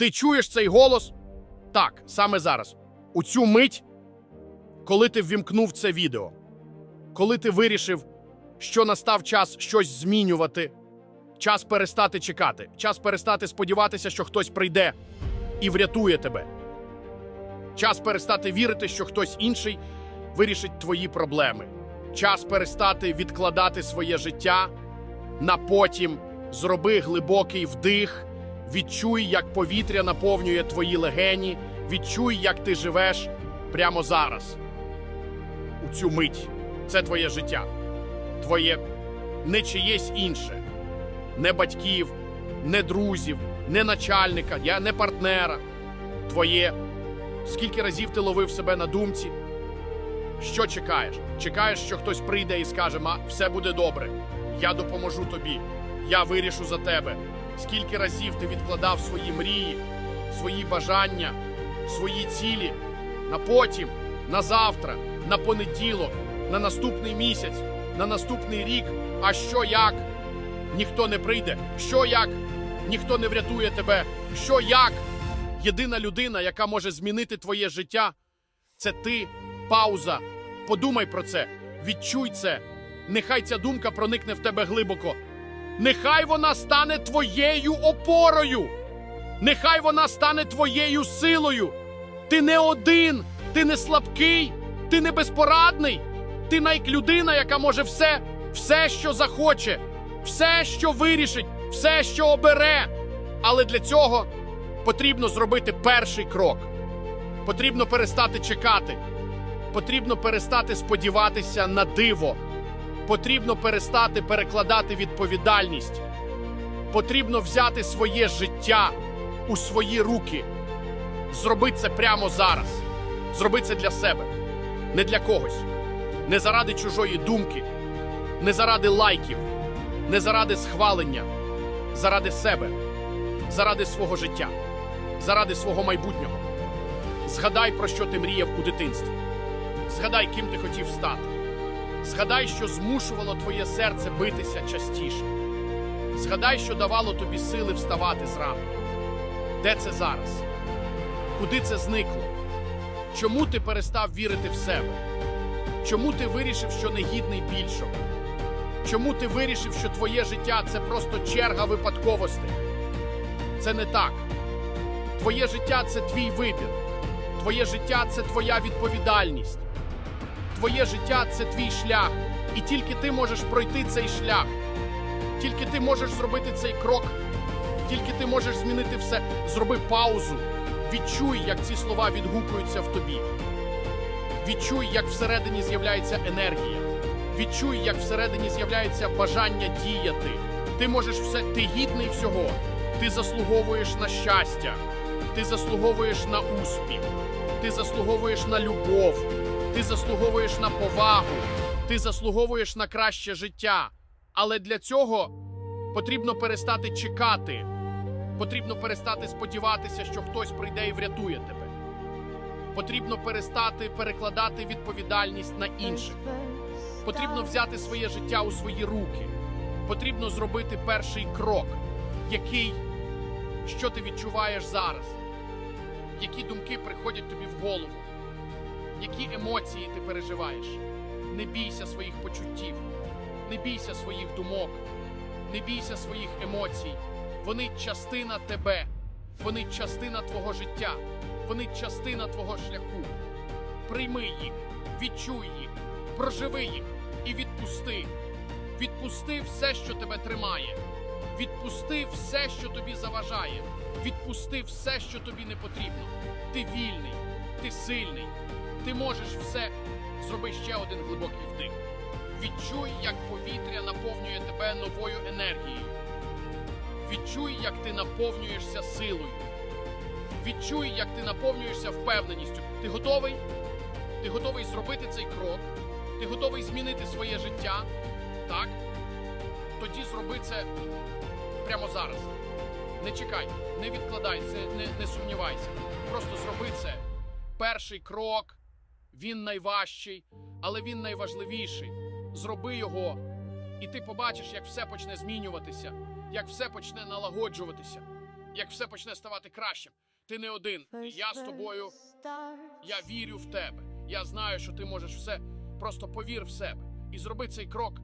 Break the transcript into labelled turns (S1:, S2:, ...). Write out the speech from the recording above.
S1: Ти чуєш цей голос? Так, саме зараз. У цю мить, коли ти ввімкнув це відео, коли ти вирішив, що настав час щось змінювати, час перестати чекати, час перестати сподіватися, що хтось прийде і врятує тебе. Час перестати вірити, що хтось інший вирішить твої проблеми. Час перестати відкладати своє життя на потім. Зроби глибокий вдих, відчуй, як повітря наповнює твої легені, відчуй, як ти живеш прямо зараз. У цю мить це твоє життя, твоє не чиєсь інше, не батьків, не друзів, не начальника, я не партнера. Твоє. Скільки разів ти ловив себе на думці? Що чекаєш? Чекаєш, що хтось прийде і скаже, ма, все буде добре, я допоможу тобі, я вирішу за тебе. Скільки разів ти відкладав свої мрії, свої бажання, свої цілі на потім, на завтра, на понеділок, на наступний місяць, на наступний рік. А що як? Ніхто не прийде. Що як? Ніхто не врятує тебе. Що як? Єдина людина, яка може змінити твоє життя, це ти. Пауза. Подумай про це. Відчуй це. Нехай ця думка проникне в тебе глибоко. Нехай вона стане твоєю опорою. Нехай вона стане твоєю силою. Ти не один, ти не слабкий, ти не безпорадний. Ти найк людина, яка може все, все, що захоче, все, що вирішить, все, що обере. Але для цього потрібно зробити перший крок. Потрібно перестати чекати. Потрібно перестати сподіватися на диво. Потрібно перестати перекладати відповідальність. Потрібно взяти своє життя у свої руки. Зроби це прямо зараз. Зроби це для себе, не для когось, не заради чужої думки, не заради лайків, не заради схвалення, заради себе, заради свого життя, заради свого майбутнього. Згадай, про що ти мріяв у дитинстві. Згадай, ким ти хотів стати. Згадай, що змушувало твоє серце битися частіше. Згадай, що давало тобі сили вставати зранку. Де це зараз? Куди це зникло? Чому ти перестав вірити в себе? Чому ти вирішив, що не гідний більшого? Чому ти вирішив, що твоє життя це просто черга випадковостей? Це не так. Твоє життя це твій вибір. Твоє життя це твоя відповідальність. Твоє життя це твій шлях, і тільки ти можеш пройти цей шлях. Тільки ти можеш зробити цей крок, тільки ти можеш змінити все. Зроби паузу. Відчуй, як ці слова відгукуються в тобі. Відчуй, як всередині з'являється енергія. Відчуй, як всередині з'являється бажання діяти. Ти можеш все, ти гідний всього. Ти заслуговуєш на щастя, ти заслуговуєш на успіх, ти заслуговуєш на любов, ти заслуговуєш на повагу, ти заслуговуєш на краще життя. Але для цього потрібно перестати чекати. Потрібно перестати сподіватися, що хтось прийде і врятує тебе. Потрібно перестати перекладати відповідальність на інших. Потрібно взяти своє життя у свої руки. Потрібно зробити перший крок, який, що ти відчуваєш зараз, які думки приходять тобі в голову, які емоції ти переживаєш. Не бійся своїх почуттів, не бійся своїх думок, не бійся своїх емоцій. Вони частина тебе, вони частина твого життя, вони частина твого шляху. Прийми їх, відчуй їх, проживи їх і відпусти. Відпусти все, що тебе тримає. Відпусти все, що тобі заважає. Відпусти все, що тобі не потрібно. Ти вільний, ти сильний, ти можеш все. Зроби ще один глибокий вдих. Відчуй, як повітря наповнює тебе новою енергією. Відчуй, як ти наповнюєшся силою. Відчуй, як ти наповнюєшся впевненістю. Ти готовий? Ти готовий зробити цей крок? Ти готовий змінити своє життя? Так? Тоді зроби це прямо зараз. Не чекай, не відкладай не, не сумнівайся. Просто зроби це. Перший крок, він найважчий, але він найважливіший. Зроби його, і ти побачиш, як все почне змінюватися, як все почне налагоджуватися. як все почне ставати кращим. Ти не один. Я з тобою. Я вірю в тебе. Я знаю, що ти можеш все. Просто повір в себе і зроби цей крок